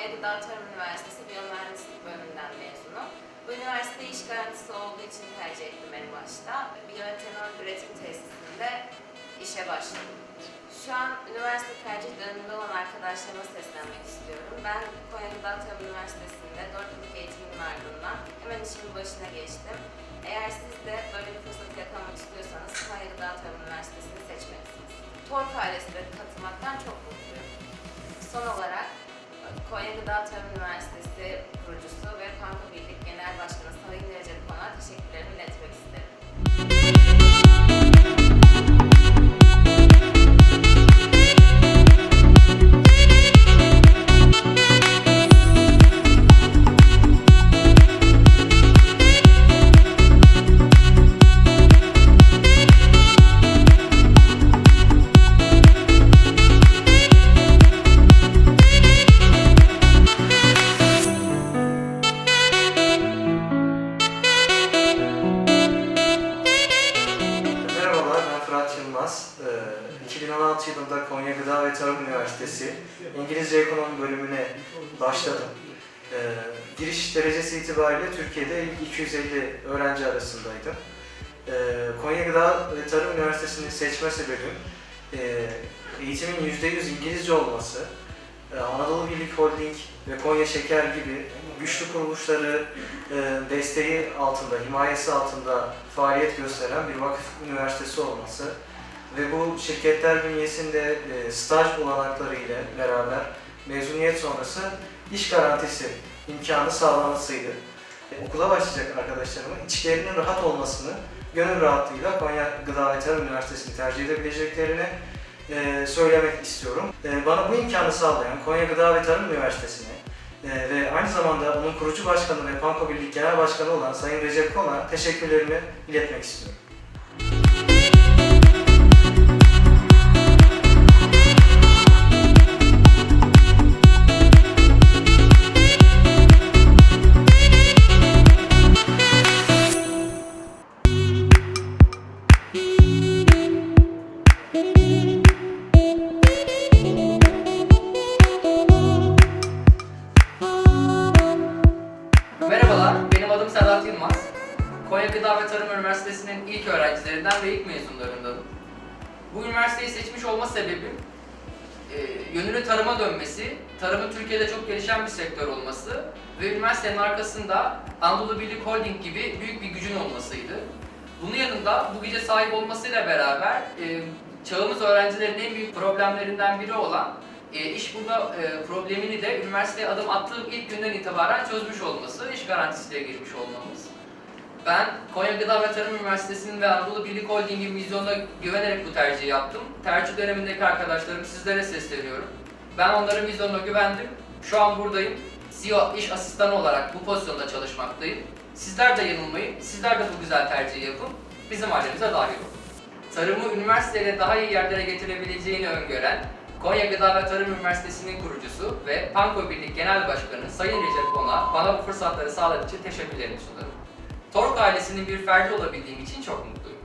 17'de Tarım Üniversitesi Biyomühendislik bölümünden mezunum. Bu üniversite iş garantisi olduğu için tercih ettim en başta. Biyoetanol üretim tesisinde işe başladım. Şu an üniversite tercih döneminde olan arkadaşlarıma seslenmek istiyorum. Ben Konya'da Tarım Üniversitesi'nde 4 yıllık eğitimin ardından hemen işin başına geçtim. Eğer siz de böyle bir fırsat Konya Gıda Tarım Üniversitesi kurucusu ve Panko Birlik Genel Başkanı Sayın Recep Konak'a teşekkürlerimi iletmek isterim. Yılmaz. Ee, 2016 yılında Konya Gıda ve Tarım Üniversitesi İngilizce Ekonomi bölümüne başladım. Ee, Giriş derecesi itibariyle Türkiye'de ilk 250 öğrenci arasındaydım. Ee, Konya Gıda ve Tarım Üniversitesi'ni seçme sebebim e, eğitimin %100 İngilizce olması, e, Anadolu Birlik Holding ve Konya Şeker gibi güçlü kuruluşları e, desteği altında, himayesi altında faaliyet gösteren bir vakıf üniversitesi olması ve bu şirketler bünyesinde e, staj olanakları ile beraber mezuniyet sonrası iş garantisi imkanı sağlamasıydı. E, Okula başlayacak arkadaşlarıma içlerinin rahat olmasını gönül rahatlığıyla Konya Gıda ve Tarım Üniversitesi'ni tercih edebileceklerini e, söylemek istiyorum. E, Bana bu imkanı sağlayan Konya Gıda ve Tarım Üniversitesi'ne e, ve aynı zamanda onun kurucu başkanı ve Panko Birlik Genel Başkanı olan Sayın Recep Konak'a teşekkürlerimi iletmek istiyorum. Gıda ve Tarım Üniversitesi'nin ilk öğrencilerinden ve ilk mezunlarındanım. Bu üniversiteyi seçmiş olma sebebim, e, yönünün tarıma dönmesi, tarımın Türkiye'de çok gelişen bir sektör olması ve üniversitenin arkasında Anadolu Birlik Holding gibi büyük bir gücün olmasıydı. Bunun yanında bu güce sahip olmasıyla beraber e, çağımız öğrencilerin en büyük problemlerinden biri olan e, iş bulma e, problemini de üniversiteye adım attığım ilk günden itibaren çözmüş olması, iş garantisiyle girmiş olmamız. Ben Konya Gıda ve Tarım Üniversitesi'nin ve Anadolu Birlik Holding'in vizyonuna güvenerek bu tercihi yaptım. Tercih dönemindeki arkadaşlarım sizlere sesleniyorum. Ben onların vizyonuna güvendim. Şu an buradayım. CEO iş asistanı olarak bu pozisyonda çalışmaktayım. Sizler de yanılmayın, sizler de bu güzel tercihi yapın. Bizim ailemize dahil olun. Tarımı üniversiteyle daha iyi yerlere getirebileceğini öngören Konya Gıda ve Tarım Üniversitesi'nin kurucusu ve Panko Birlik Genel Başkanı Sayın Recep Konak'a bana bu fırsatları sağladığı için teşekkürlerimi sunarım. Tork ailesinin bir ferdi olabildiğim için çok mutluyum.